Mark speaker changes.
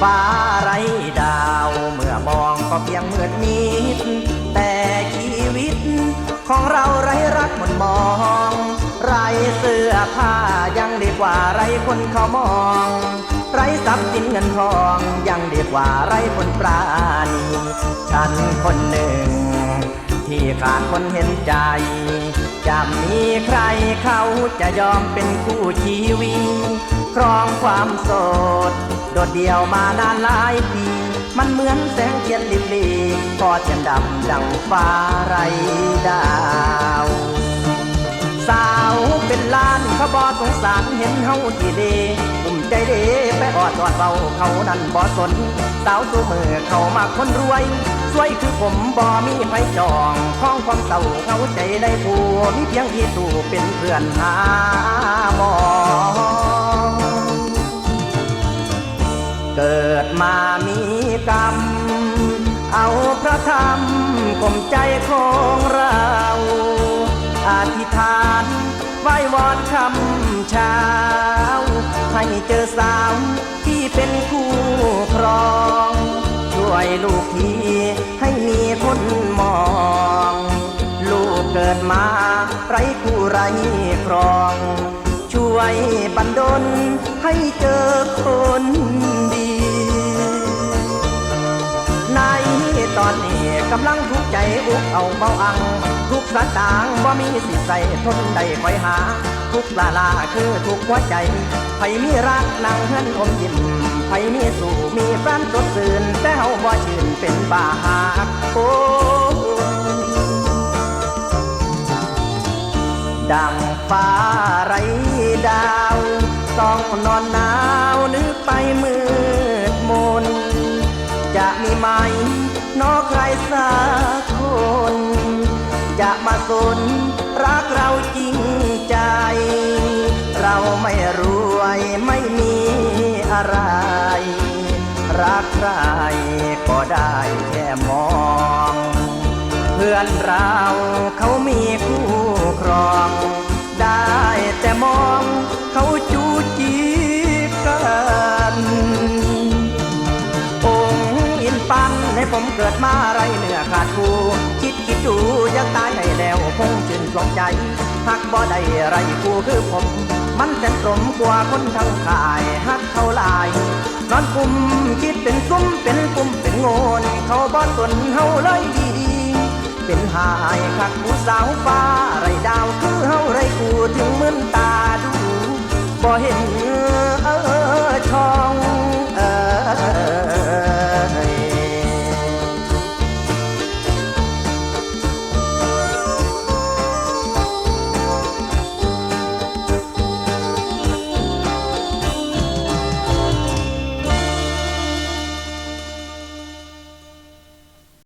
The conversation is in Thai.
Speaker 1: ฝ้าไรดาว เมื่อมองก็เพียงเหมือนมิดแต่ชีวิต ของเราไรรักหมนมอง ไรเสื้อผ้ายังดีกว่าไรคนเขามอง ไรทรัพย์สินเงินทองยังดีกว่าไรคนปราณีฉันคนหนึ่ง ที่ขาดคนเห็นใจ จะมีใครเขาจะยอมเป็นคู่ชีวิตครองความโสด โดดเดี่ยวมานานหลายปี มันเหมือนแสงเทียนลิบลีพอเทียนดำดังฟ้าไรดาว สาวเป็นลาน เขาบอสงสารเห็นเฮาที่เดอุ่มใจเดไปออดอดเบาเขานั่นบอสน สาวตัวมือเขามาคนรวย สวยคือผมบอมีไฟจองข้องความเศร้าเขาใจได้ผัวมีเพียงที่ตู่เป็นเพื่อนหาหมองเกิดมามีกรรม เอาพระธรรมกลมใจของเร ไหว้วอนคำเช้า ให้เจอสาวที่เป็นคู่ครอง ช่วยลูกทีให้มีคนมอง ลูกเกิดมาไรคู่ไรครอง ช่วยบันดลให้เจอคน ตอนนี้กำลังทุกข์ใจอุกเอาเบาอัง ทุกสตางค์บ่มีสิใส่ทนได้คอยหา ทุกลาลาคือทุกหัวใจไผมีรักนั่งเฮือนอมยิ้มไผมีสู่มีแฟนสดสื่นแต่เฮาบ่ชื่นเป็นบาหักโอ้ดังฟ้าไรดาว ต้องนอนหนาวนึกไปมืดมนจะมีไหม สักคน จะมาสนรักเราจริงใจ เราไม่รวยไม่มีอะไร รักใครก็ได้แค่มอง เพื่อนเราเขามี ผมเกิดมาไรเนื้อขาดคู่คิดคิดดูอยากตายให้แล้วคงชื่นชมใจหักบ่ได้ไรคู่คือผม มันแสนสมกว่าคนทั้งขายหักเขาลายนอนกุมคิดเป็นซุ้มเป็นปุ่มเป็นโงนเขาบ่สนเฮาเลยดีเป็นหายคักผู้สาวฟ้า